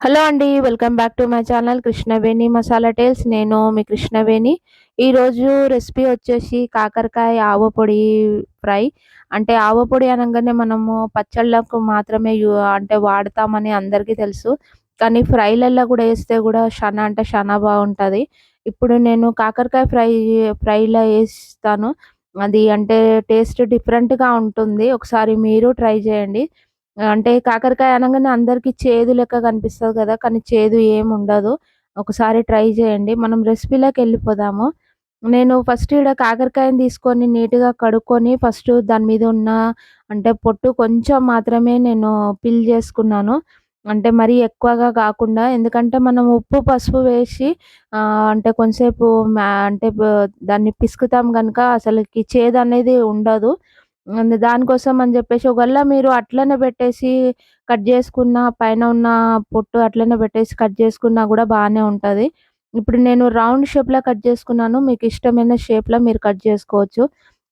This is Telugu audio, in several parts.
హలో అండి welcome back to my channel Krishnaveni masala tales. నేను మీ కృష్ణవేణి. ఈరోజు రెసిపీ వచ్చేసి కాకరకాయ ఆవపొడి ఫ్రై. అంటే ఆవపొడి అనగానే మనము పచ్చళ్ళకు మాత్రమే అంటే వాడతామని అందరికీ తెలుసు. కానీ ఫ్రైలల్లో కూడా వేస్తే కూడా చాలా అంటే చాలా బాగుంటుంది. ఇప్పుడు నేను కాకరకాయ ఫ్రై ఫ్రైలో వేస్తాను. అది అంటే టేస్ట్ డిఫరెంట్గా ఉంటుంది. ఒకసారి మీరు ట్రై చేయండి. అంటే కాకరకాయ అనగానే అందరికీ చేదు లెక్క కనిపిస్తుంది కదా కానీ చేదు ఏమి ఉండదు. ఒకసారి ట్రై చేయండి. మనం రెసిపీలోకి వెళ్ళిపోదాము. నేను ఫస్ట్ ఇక్కడ కాకరకాయని తీసుకొని నీట్గా కడుక్కొని ఫస్ట్ దాని మీద ఉన్న అంటే పొట్టు కొంచెం మాత్రమే నేను పిల్ చేసుకున్నాను. అంటే మరీ ఎక్కువగా కాకుండా ఎందుకంటే మనం ఉప్పు పసుపు వేసి అంటే కొంతసేపు అంటే దాన్ని పిసుకుతాం కనుక అసలుకి చేదు అనేది ఉండదు. దానికోసం అని చెప్పేసి ఒకవేళ మీరు అట్లనే పెట్టేసి కట్ చేసుకున్న పైన ఉన్న పొట్టు అట్లనే పెట్టేసి కట్ చేసుకున్నా కూడా బాగానే ఉంటుంది. ఇప్పుడు నేను రౌండ్ షేప్లో కట్ చేసుకున్నాను. మీకు ఇష్టమైన షేప్లో మీరు కట్ చేసుకోవచ్చు.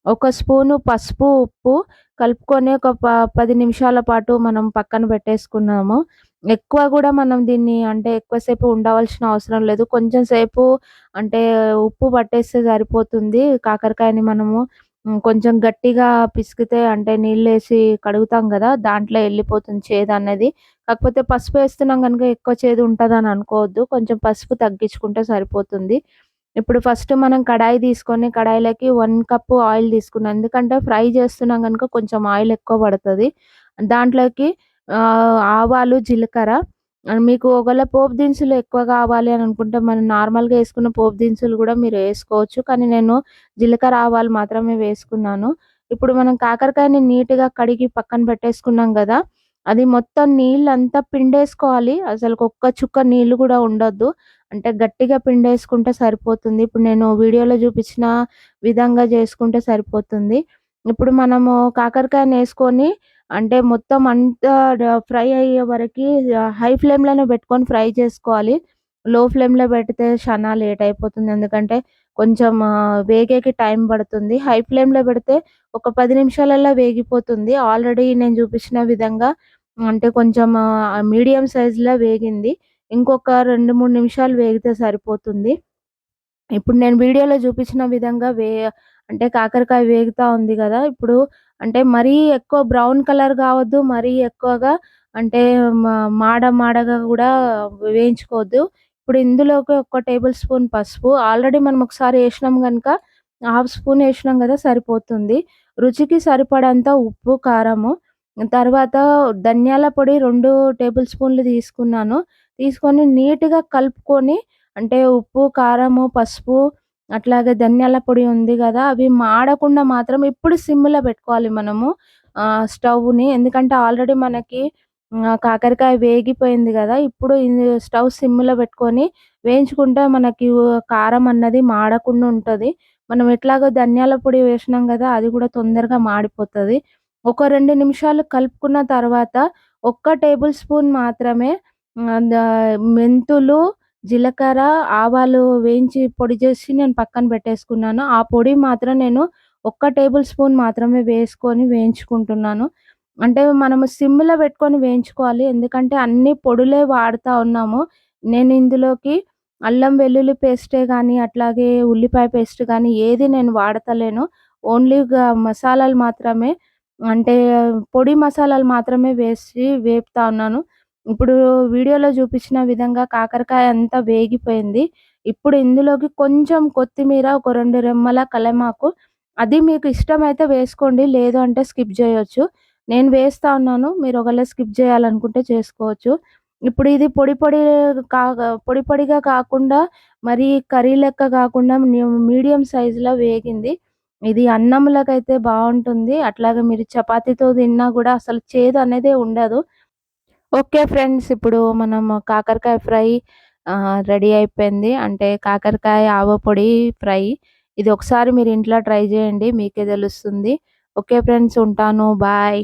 ఒక స్పూను పసుపు ఉప్పు కలుపుకొని ఒక ప పది నిమిషాల పాటు మనం పక్కన పెట్టేసుకున్నాము. ఎక్కువ కూడా మనం దీన్ని అంటే ఎక్కువసేపు ఉండవలసిన అవసరం లేదు. కొంచెం సేపు అంటే ఉప్పు పట్టేస్తే సరిపోతుంది. కాకరకాయని మనము కొంచెం గట్టిగా పిసికితే అంటే నీళ్ళు వేసి కడుగుతాం కదా దాంట్లో వెళ్ళిపోతుంది చేదు అనేది కాకపోతే పసుపు వేస్తున్నాం కనుక ఎక్కువ చేదు ఉంటుందని అనుకోవద్దు. కొంచెం పసుపు తగ్గించుకుంటే సరిపోతుంది. ఇప్పుడు ఫస్ట్ మనం కడాయి తీసుకొని కడాయిలోకి వన్ కప్పు ఆయిల్ తీసుకున్నాం. ఎందుకంటే ఫ్రై చేస్తున్నాం కనుక కొంచెం ఆయిల్ ఎక్కువ పడుతుంది. దాంట్లోకి ఆవాలు జీలకర్ర మీకు ఒకవేళ పోపు దినుసులు ఎక్కువ కావాలి అని అనుకుంటే మనం నార్మల్గా వేసుకున్న పోపు దినుసులు కూడా మీరు వేసుకోవచ్చు. కానీ నేను జీలకర్ర ఆవాలు మాత్రమే వేసుకున్నాను. ఇప్పుడు మనం కాకరకాయని నీట్గా కడిగి పక్కన పెట్టేసుకున్నాం కదా అది మొత్తం నీళ్ళంతా పిండేసుకోవాలి. అసలు ఒక్క చుక్క నీళ్ళు కూడా ఉండొద్దు. అంటే గట్టిగా పిండేసుకుంటే సరిపోతుంది. ఇప్పుడు నేను వీడియోలో చూపించిన విధంగా చేసుకుంటే సరిపోతుంది. ఇప్పుడు మనము కాకరకాయని వేసుకొని అంటే మొత్తం అంతా ఫ్రై అయ్యే వరకు హై ఫ్లేమ్లోనే పెట్టుకొని ఫ్రై చేసుకోవాలి. లో ఫ్లేమ్లో పెడితే చాలా లేట్ అయిపోతుంది. ఎందుకంటే కొంచెం వేగేకి టైం పడుతుంది. హై ఫ్లేమ్లో పెడితే ఒక పది నిమిషాలలో వేగిపోతుంది. ఆల్రెడీ నేను చూపించిన విధంగా అంటే కొంచెం మీడియం సైజులో వేగింది. ఇంకొక రెండు మూడు నిమిషాలు వేగితే సరిపోతుంది. ఇప్పుడు నేను వీడియోలో చూపించిన విధంగా వే అంటే కాకరకాయ వేగుతా ఉంది కదా ఇప్పుడు. అంటే మరీ ఎక్కువ బ్రౌన్ కలర్ కావద్దు మరీ ఎక్కువగా అంటే మాడ మాడగా కూడా వేయించుకోవద్దు. ఇప్పుడు ఇందులోకి ఒక టేబుల్ స్పూన్ పసుపు ఆల్రెడీ మనం ఒకసారి వేసినాం కనుక హాఫ్ స్పూన్ వేసినాం కదా సరిపోతుంది. రుచికి సరిపడంత ఉప్పు కారము తర్వాత ధనియాల పొడి రెండు టేబుల్ స్పూన్లు తీసుకున్నాను. తీసుకొని నీట్గా కలుపుకొని అంటే ఉప్పు కారము పసుపు అట్లాగే ధనియాల పొడి ఉంది కదా అవి మాడకుండా మాత్రం ఇప్పుడు సిమ్లో పెట్టుకోవాలి మనము స్టవ్ని. ఎందుకంటే ఆల్రెడీ మనకి కాకరకాయ వేగిపోయింది కదా ఇప్పుడు స్టవ్ సిమ్లో పెట్టుకొని వేయించుకుంటే మనకి కారం అన్నది మాడకుండా ఉంటుంది. మనం ఎట్లాగో ధనియాల పొడి వేసినాం కదా అది కూడా తొందరగా మాడిపోతుంది. ఒక రెండు నిమిషాలు కలుపుకున్న తర్వాత ఒక్క టేబుల్ స్పూన్ మాత్రమే మెంతులు జీలకర్ర ఆవాలు వేయించి పొడి చేసి నేను పక్కన పెట్టేసుకున్నాను. ఆ పొడి మాత్రం నేను ఒక్క టేబుల్ స్పూన్ మాత్రమే వేసుకొని వేయించుకుంటున్నాను. అంటే మనము సిమ్లో పెట్టుకొని వేయించుకోవాలి. ఎందుకంటే అన్ని పొడులే వాడుతూ ఉన్నాము. నేను ఇందులోకి అల్లం వెల్లుల్లి పేస్టే కానీ అట్లాగే ఉల్లిపాయ పేస్ట్ కానీ ఏది నేను వాడతలేను. ఓన్లీ మసాలాలు మాత్రమే అంటే పొడి మసాలాలు మాత్రమే వేసి వేపుతా ఉన్నాను. ఇప్పుడు వీడియోలో చూపించిన విధంగా కాకరకాయ అంతా వేగిపోయింది. ఇప్పుడు ఇందులోకి కొంచెం కొత్తిమీర ఒక రెండు రెమ్మల కలమాకు. అది మీకు ఇష్టమైతే వేసుకోండి లేదు అంటే స్కిప్ చేయొచ్చు. నేను వేస్తా ఉన్నాను మీరు ఒకవేళ స్కిప్ చేయాలనుకుంటే చేసుకోవచ్చు. ఇప్పుడు ఇది పొడి పొడి కా పొడి పొడిగా కాకుండా మరి కర్రీ లెక్క కాకుండా మీడియం సైజులో వేగింది. ఇది అన్నంలోకైతే బాగుంటుంది. అట్లాగే మీరు చపాతీతో తిన్నా కూడా అసలు చేదు అనేది ఉండదు. ఓకే ఫ్రెండ్స్ ఇప్పుడు మనం కాకరకాయ ఫ్రై రెడీ అయిపోయింది. అంటే కాకరకాయ ఆవ పొడి ఫ్రై. ఇది ఒకసారి మీరు ఇంట్లో ట్రై చేయండి మీకే తెలుస్తుంది. ఓకే ఫ్రెండ్స్ ఉంటాను. బాయ్.